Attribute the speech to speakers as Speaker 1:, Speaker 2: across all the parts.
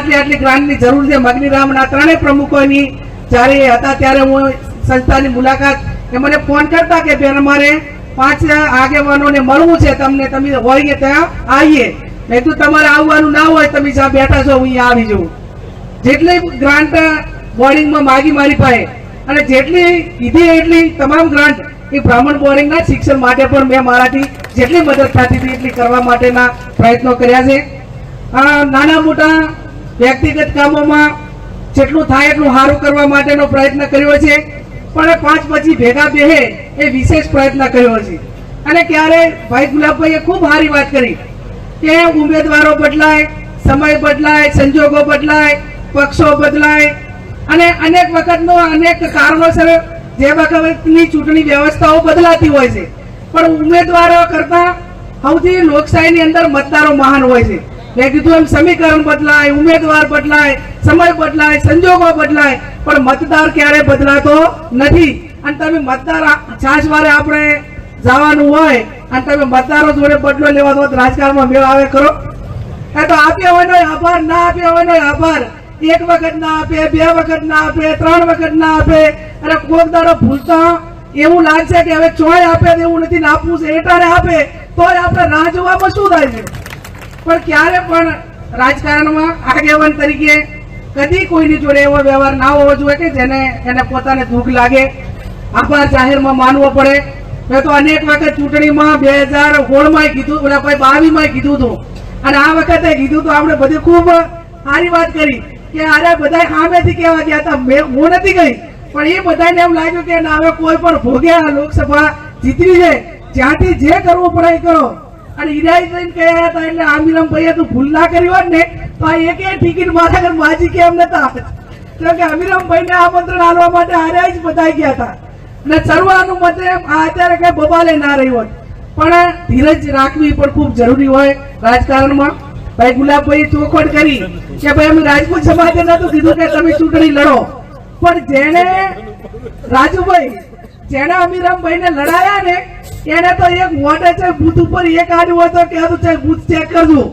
Speaker 1: આટલી આટલી ગ્રાન્ટની જરૂર છે. મગનીરામના ત્રણેય પ્રમુખોની જ્યારે હતા ત્યારે હું સંસ્થાની મુલાકાત એ મને ફોન કરતા કે બેન, અમારે પાંચ આગેવાનોને મળવું છે. તમને તમે હોય ત્યાં આવીએ. નહીં તો તમારે આવવાનું ના હોય, તમે જ્યાં બેઠા છો, હું અહીંયા આવી જાઉં. જેટલી ગ્રાન્ટ બોર્ડિંગમાં માગી મારી પાસે અને જેટલી કીધી એટલી તમામ ગ્રાન્ટ એ બ્રાહ્મણ બોર્ડિંગના શિક્ષણ માટે પણ મેં મારાથી જેટલી મદદ થતી હતી એટલી કરવા માટેના પ્રયત્નો કર્યા છે. નાના મોટા વ્યક્તિગત કામોમાં જેટલું થાય એટલું સારું કરવા માટેનો પ્રયત્ન કર્યો છે. પણ પાંચ પછી ભેગા બેહે એ વિશેષ પ્રયત્ન કર્યો છે. અને ક્યારે ભાઈ ગુલાબભાઈએ ખૂબ સારી વાત કરી કે ઉમેદવારો બદલાય, સમય બદલાય, સંજોગો બદલાય, પક્ષો બદલાય. અને અનેક વખતનો અનેક કારણોસર જે વખતની ચૂંટણી વ્યવસ્થાઓ બદલાતી હોય છે. પણ ઉમેદવારો કરતા સૌથી લોકશાહીની અંદર મતદારો મહાન હોય છે. મેં કીધું એમ સમીકરણ બદલાય, ઉમેદવાર બદલાય, સમય બદલાય, સંજોગો બદલાય, પણ મતદાર ક્યારે બદલાતો નથી. અને તમે મતદાર છાસવારે આપણે જવાનું હોય, અને તમે મતદારો જોડે બદલો લેવા તો રાજકારણમાં મેળ આવે ખરો? એ તો આપ્યો હોય આભાર, ના આપ્યા હોય આભાર. એક વખત ના આપે, બે વખત ના આપે, ત્રણ વખત ના આપે. અને કોક દાડો ભૂલતા એવું લાગશે કે હવે ચોય આપે એવું નથી આપવું છે એટાણે આપે. તોય આપણે રાહ જોવામાં શું થાય છે? પણ ક્યારે પણ રાજકારણમાં આગેવાન તરીકે કદી કોઈની જોડે એવો વ્યવહાર ના હોવો જોઈએ કે જેને એને પોતાને દુઃખ લાગે. આભાર જાહેરમાં માનવો પડે. મેં તો અનેક વખત ચૂંટણીમાં બે હજાર સોળમાં કીધું ઓલા બાવીસ કીધું હતું. અને આ વખતે કીધું તો આપણે બધી ખૂબ સારી વાત કરી કે અરે બધા સામેથી કહેવા ગયા હતા. મેં- હું નથી ગઈ, પણ એ બધાને એમ લાગ્યું કે હવે કોઈ પણ ભોગે લોકસભા જીતવી છે. જ્યાંથી જે કરવું પડે એ કરો. અને ઈરાઈ થઈને કહ્યા હતા એટલે આમીરામ ભાઈએ તું ભૂલ ના કરી હોત ને, તો આ એક ટિકિટ માથા કર બાજી કેમ નતા કેમ કે અમીરામ ભાઈને આમંત્રણ આલવા માટે આર્યા જ બધા ગયા હતા. ને સર્વાનું મતે આ અત્યારે કઈ બબાલે ના રહી હોત. પણ ધીરજ રાખવી પણ ખૂબ જરૂરી હોય રાજકારણમાં. ભાઈ ગુલાબભાઈ ચોખવટ કરી કે ભાઈ, અમે રાજપૂત સમાજે નતું કીધું કે તમે ચૂંટણી લડો. પણ જેને રાજુભાઈ જેને અમીરામભાઈ ને લડાયા ને એને તો એક વોટે છે, ભૂત ઉપર એક આડું હોય તો કહેતું છે બૂથ ચેક કરજો.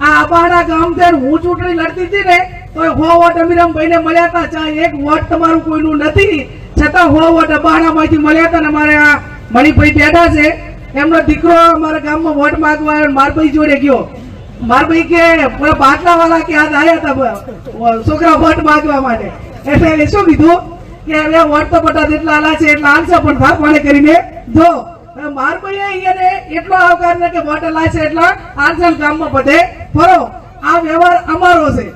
Speaker 1: આ આબાના ગામ છે હું ચૂંટણી લડતી હતી ને, તો હો વોટ અમીરામભાઈ ને મળ્યા હતા. ચા એક વોટ તમારું કોઈનું નથી, છતાં હો વોટ અબાણા માંથી મળ્યા હતા ને અમારે આ મણિભાઈ બેઠા છે. એમનો દીકરો અમારા ગામમાં વોટ માંગવા આવ્યો મારભાઈ જોડે ગયો. મારભાઈ કે પેલા બાટલા વાળા કે આજ આવ્યા હતા છોકરા વોટ માંગવા માટે. એટલે શું કીધું? કે હવે વોટ તો બધા જેટલા આલા છે, એટલા આલશે પણ ભાગ પાડે કરીને જો. હવે મારભાઈએ અહીંયાને એટલો આવકાર કે આલા છે એટલા ને ગામમાં બધે ફરો. આ વ્યવહાર અમારો છે.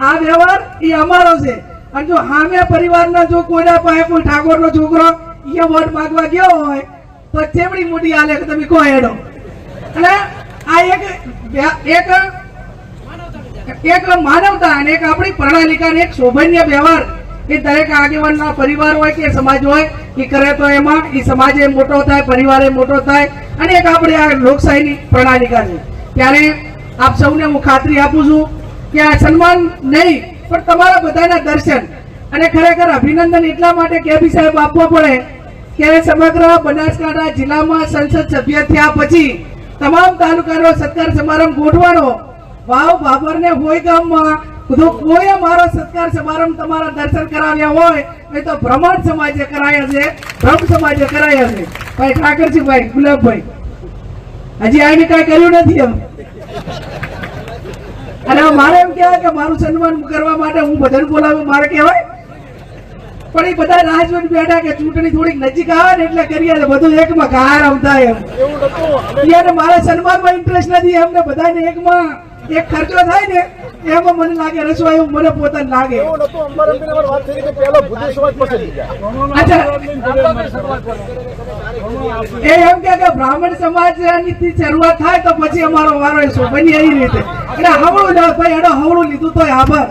Speaker 1: આ વ્યવહાર એ અમારો છે. અને જો સામે પરિવારના જો કોઈના પાસે કોઈ ઠાકોરનો છોકરો એ વોટ માંગવા ગયો હોય, તો ચેમડી મોટી હાલે તમે કહો હેડો. એટલે આ એક એક એક માનવતા અને એક આપણી પ્રણાલિકા એક શોભનીય વ્યવહાર એ દરેક આગેવાનના પરિવાર હોય કે સમાજ હોય, એ કરે તો એમાં, એ સમાજે મોટો થાય, પરિવારે મોટો થાય, અને એક આપણે આ લોકશાહીની પ્રણાલિકા છે. ત્યારે આપ સૌને હું ખાતરી આપું છું કે આ સન્માન નહીં, પણ તમારા બધાના દર્શન અને ખરેખર અભિનંદન એટલા માટે કેબી સાહેબ આપવા પડે કે સમગ્ર બનાસકાંઠા જિલ્લામાં સંસદ સભ્ય થયા પછી તમામ તાલુકાનો સત્કાર સમારંભ ગોઠવાનો વાવ બાબર ને હોય ગામમાં જો કોઈ મારો સત્કાર સમારંભ તમારા દર્શન કરાવ્યા હોય એ તો બ્રહ્માંડ સમાજે કરાયા છે બ્રહ્મ સમાજે કરાયા છે. ભાઈ ઠાકરજીભાઈ ગુલાબભાઈ. હજી આને કઈ કર્યું નથી એમ. અને મારે એમ કહેવાય કે મારું સન્માન કરવા માટે હું બધાને બોલાવું મારે કહેવાય? પણ એ બધા રાજવન બેઠા કે ચૂંટણી થોડીક નજીક આવે ને એટલે કરીએ તો બધું એકમાં ઘાર આવતા એમ. યાર મારા સન્માનમાં ઇન્ટરેસ્ટ નથી એમને બધાને એકમાં એક ખર્ચો થાય ને એમાં મને લાગે રસોઈ એવું મને પોતાને લાગે.
Speaker 2: સમાજ
Speaker 1: એ એમ કે બ્રાહ્મણ સમાજની થી શરૂઆત થાય તો પછી અમારો વારો બની એવી રીતે. એટલે હવળું ભાઈ એનો હવળું લીધું તો આભાર.